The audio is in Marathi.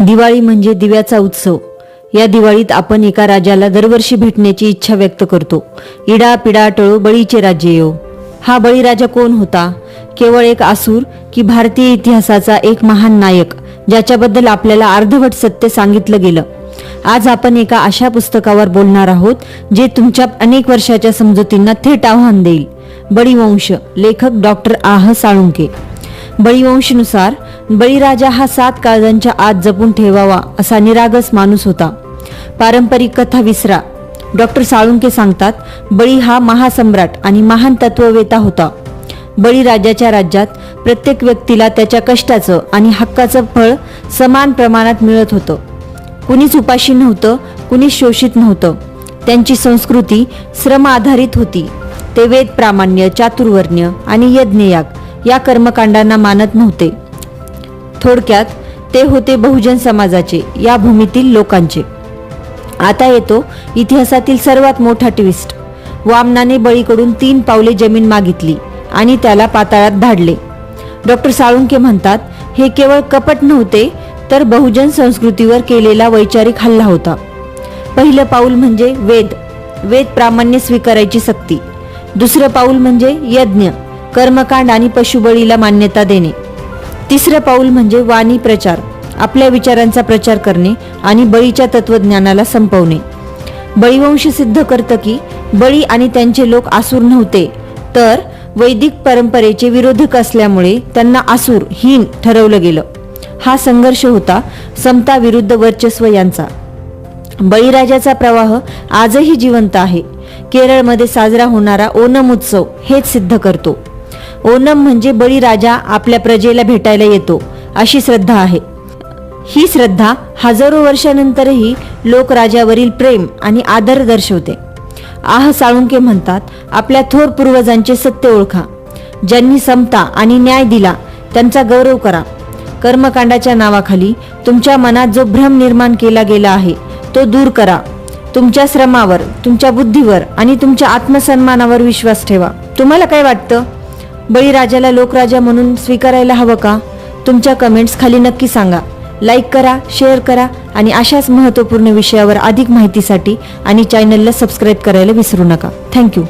दिवाळी म्हणजे दिव्याचा उत्सव. या दिवाळीत आपण एका राजाला दरवर्षी भेटण्याची इच्छा व्यक्त करतो. इडा पिडा टळो बळीचे राज्य येऊ हा बळीराजा कोण होता? केवळ एक आसूर की भारतीय इतिहासाचा एक महान नायक ज्याच्याबद्दल आपल्याला अर्धवट सत्य सांगितलं गेलं? आज आपण एका अशा पुस्तकावर बोलणार आहोत जे तुमच्या अनेक वर्षाच्या समजुतींना थेट आव्हान देईल. बळीवंश लेखक डॉक्टर आह साळुंके बळीवंशनुसार बळीराजा हा सात काळजांच्या आत जपून ठेवावा असा निरागस माणूस होता. पारंपरिक कथा विसरा. डॉक्टर साळुंके सांगतात बळी हा महासम्राट आणि महान तत्ववेता होता. बळीराजाच्या राज्यात प्रत्येक व्यक्तीला त्याच्या कष्टाचं आणि हक्काचं फळ समान प्रमाणात मिळत होतं. कुणीच उपाशी नव्हतं कुणीच शोषित नव्हतं. त्यांची संस्कृती श्रम आधारित होती. ते वेद प्रामाण्य चातुर्वर्ण्य आणि यज्ञयाग या कर्मकांडांना मानत नव्हते. थोडक्यात ते होते बहुजन समाजाचे या भूमीतील लोकांचे. आता येतो इतिहासातील सर्वात मोठा ट्विस्ट वामनाने बळीकडून तीन पावले जमीन मागितली आणि त्याला पाताळात धाडले. डॉक्टर साळुंके म्हणतात हे केवळ कपट नव्हते तर बहुजन संस्कृतीवर केलेला वैचारिक हल्ला होता. पहिलं पाऊल म्हणजे वेद. वेद प्रामाण्य स्वीकारायची सक्ती. दुसरं पाऊल म्हणजे यज्ञ. कर्मकांड आणि पशुबळीला मान्यता देणे. तिसरं पाऊल म्हणजे वाणी प्रचार आपल्या विचारांचा प्रचार करणे आणि बळीच्या तत्वज्ञानाला संपवणे. बळीवंश सिद्ध करतं की बळी आणि त्यांचे लोक आसूर नव्हते तर वैदिक परंपरेचे विरोधक असल्यामुळे त्यांना आसूर हीन ठरवलं गेलं. हा संघर्ष होता समता विरुद्ध वर्चस्व यांचा. बळीराजाचा प्रवाह आजही जिवंत आहे. केरळमध्ये साजरा होणारा ओणम उत्सव हेच सिद्ध करतो. ओणम म्हणजे बळीराजा आपल्या प्रजेला भेटायला येतो अशी श्रद्धा आहे. ही श्रद्धा हजारो वर्षानंतरही लोक राजावरील प्रेम आणि आदर दर्शवते. आह साळुंके म्हणतात आपल्या थोर पूर्वजांचे सत्य ओळखा. ज्यांनी समता आणि न्याय दिला त्यांचा गौरव करा. कर्मकांडाच्या नावाखाली तुमच्या मनात जो भ्रम निर्माण केला गेला आहे तो दूर करा. तुमच्या श्रमावर तुमच्या बुद्धीवर आणि तुमच्या आत्मसन्मानावर विश्वास ठेवा. तुम्हाला काय वाटतं? बळीराजाला लोकराजा म्हणून स्वीकारायला हवं का? तुमच्या कमेंट्स खाली नक्की सांगा. लाईक करा शेअर करा आणि अशाच महत्त्वपूर्ण विषयावर अधिक माहितीसाठी आणि चॅनलला सबस्क्राईब करायला विसरू नका. थँक्यू